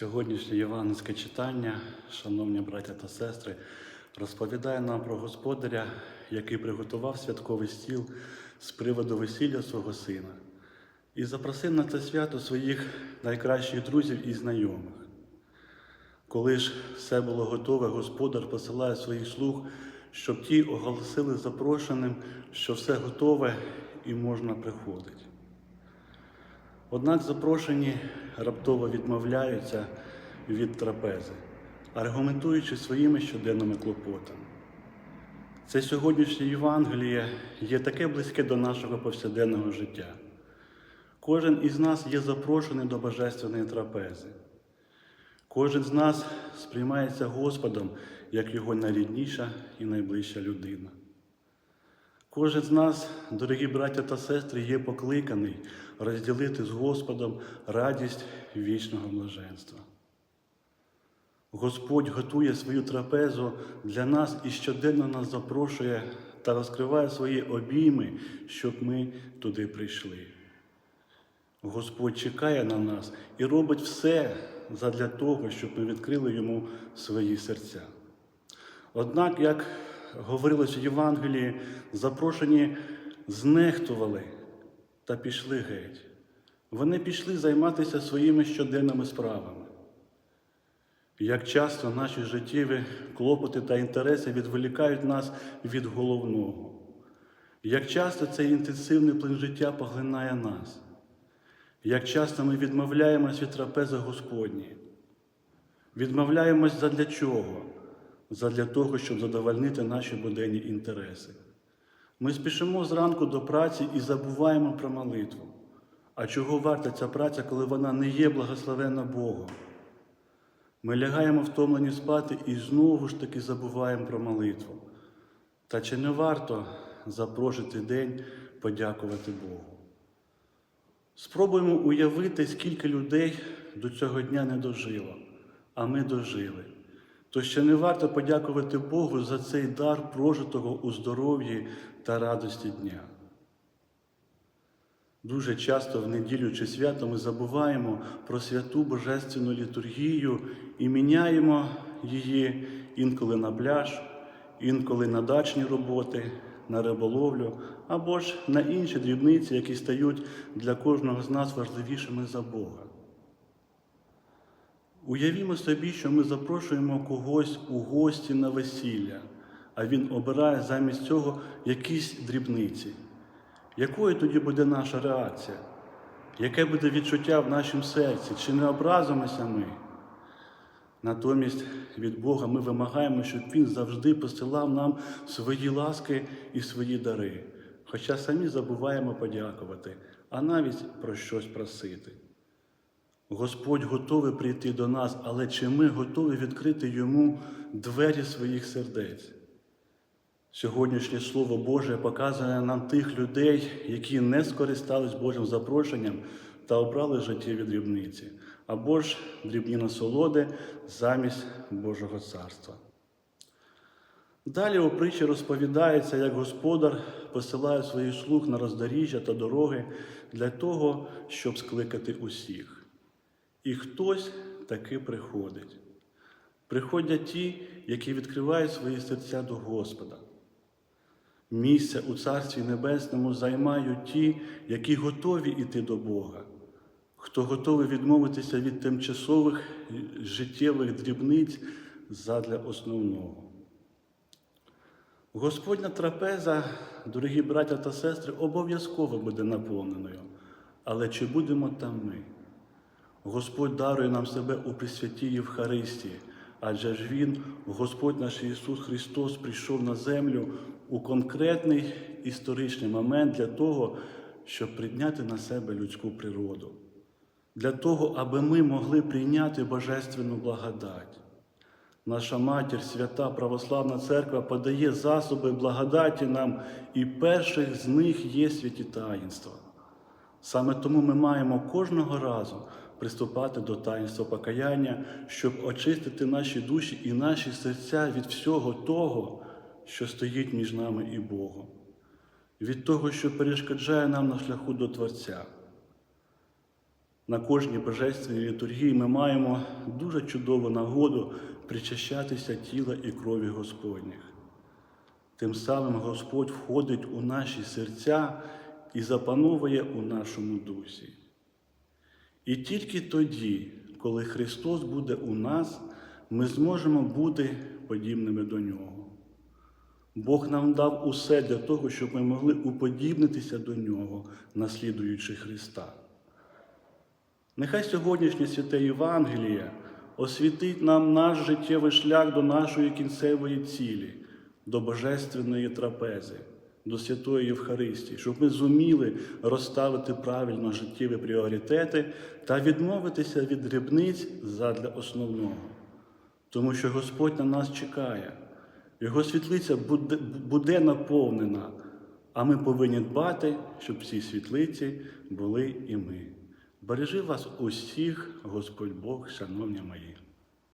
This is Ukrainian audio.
Сьогоднішнє євангельське читання, шановні браття та сестри, розповідає нам про господаря, який приготував святковий стіл з приводу весілля свого сина, і запросив на це свято своїх найкращих друзів і знайомих. Коли ж все було готове, господар посилає своїх слуг, щоб ті оголосили запрошеним, що все готове і можна приходити. Однак запрошені раптово відмовляються від трапези, аргументуючи своїми щоденними клопотами. Це сьогоднішнє Євангеліє є таке близьке до нашого повсякденного життя. Кожен із нас є запрошений до божественної трапези. Кожен з нас сприймається Господом як його найрідніша і найближча людина. Кожен з нас, дорогі браття та сестри, є покликаний розділити з Господом радість вічного блаженства. Господь готує свою трапезу для нас і щоденно нас запрошує та розкриває свої обійми, щоб ми туди прийшли. Господь чекає на нас і робить все задля того, щоб ми відкрили йому свої серця. Однак, як говорилось в Євангелії, запрошені знехтували та пішли геть. Вони пішли займатися своїми щоденними справами. Як часто наші життєві клопоти та інтереси відволікають нас від головного, як часто цей інтенсивний плин життя поглинає нас, як часто ми відмовляємось від трапези Господні, відмовляємось задля чого? Задля того, щоб задовольнити наші буденні інтереси. Ми спішимо зранку до праці і забуваємо про молитву. А чого варта ця праця, коли вона не є благословенна Богом? Ми лягаємо втомлені спати і знову ж таки забуваємо про молитву. Та чи не варто за прожитий день подякувати Богу? Спробуємо уявити, скільки людей до цього дня не дожило, а ми дожили. То ще не варто подякувати Богу за цей дар прожитого у здоров'ї та радості дня. Дуже часто в неділю чи свято ми забуваємо про святу божественну літургію і міняємо її інколи на пляж, інколи на дачні роботи, на риболовлю або ж на інші дрібниці, які стають для кожного з нас важливішими за Бога. Уявімо собі, що ми запрошуємо когось у гості на весілля, а він обирає замість цього якісь дрібниці. Якою тоді буде наша реакція? Яке буде відчуття в нашому серці? Чи не образимося ми? Натомість від Бога ми вимагаємо, щоб Він завжди посилав нам свої ласки і свої дари, хоча самі забуваємо подякувати, а навіть про щось просити. Господь готовий прийти до нас, але чи ми готові відкрити Йому двері своїх сердець? Сьогоднішнє Слово Боже показує нам тих людей, які не скористались Божим запрошенням та обрали життєві дрібниці, або ж дрібні насолоди замість Божого царства. Далі у притчі розповідається, як господар посилає своїх слуг на роздоріжжя та дороги для того, щоб скликати усіх. І хтось таки приходить. Приходять ті, які відкривають свої серця до Господа. Місце у Царстві Небесному займають ті, які готові йти до Бога, хто готовий відмовитися від тимчасових життєвих дрібниць задля основного. Господня трапеза, дорогі браття та сестри, обов'язково буде наповненою. Але чи будемо там ми? Господь дарує нам себе у Пресвятій Євхаристії, адже ж Він, Господь наш Ісус Христос, прийшов на землю у конкретний історичний момент для того, щоб прийняти на себе людську природу, для того, аби ми могли прийняти Божественну благодать. Наша матір, свята Православна Церква, подає засоби благодаті нам, і перших з них є святі таїнства. Саме тому ми маємо кожного разу приступати до таїнства покаяння, щоб очистити наші душі і наші серця від всього того, що стоїть між нами і Богом, від того, що перешкоджає нам на шляху до Творця. на кожній божественній літургії ми маємо дуже чудову нагоду причащатися тіла і крові Господніх. Тим самим Господь входить у наші серця і запановує у нашому дусі. І тільки тоді, коли Христос буде у нас, ми зможемо бути подібними до Нього. Бог нам дав усе для того, щоб ми могли уподібнитися до Нього, наслідуючи Христа. Нехай сьогоднішнє святе Євангеліє освітить нам наш життєвий шлях до нашої кінцевої цілі, до Божественної трапези, до святої Євхаристії, щоб ми зуміли розставити правильно життєві пріоритети та відмовитися від дрібниць задля основного. Тому що Господь на нас чекає, Його світлиця буде, буде наповнена, а ми повинні дбати, щоб в світлиці були і ми. Бережи вас усіх, Господь Бог, шановні мої.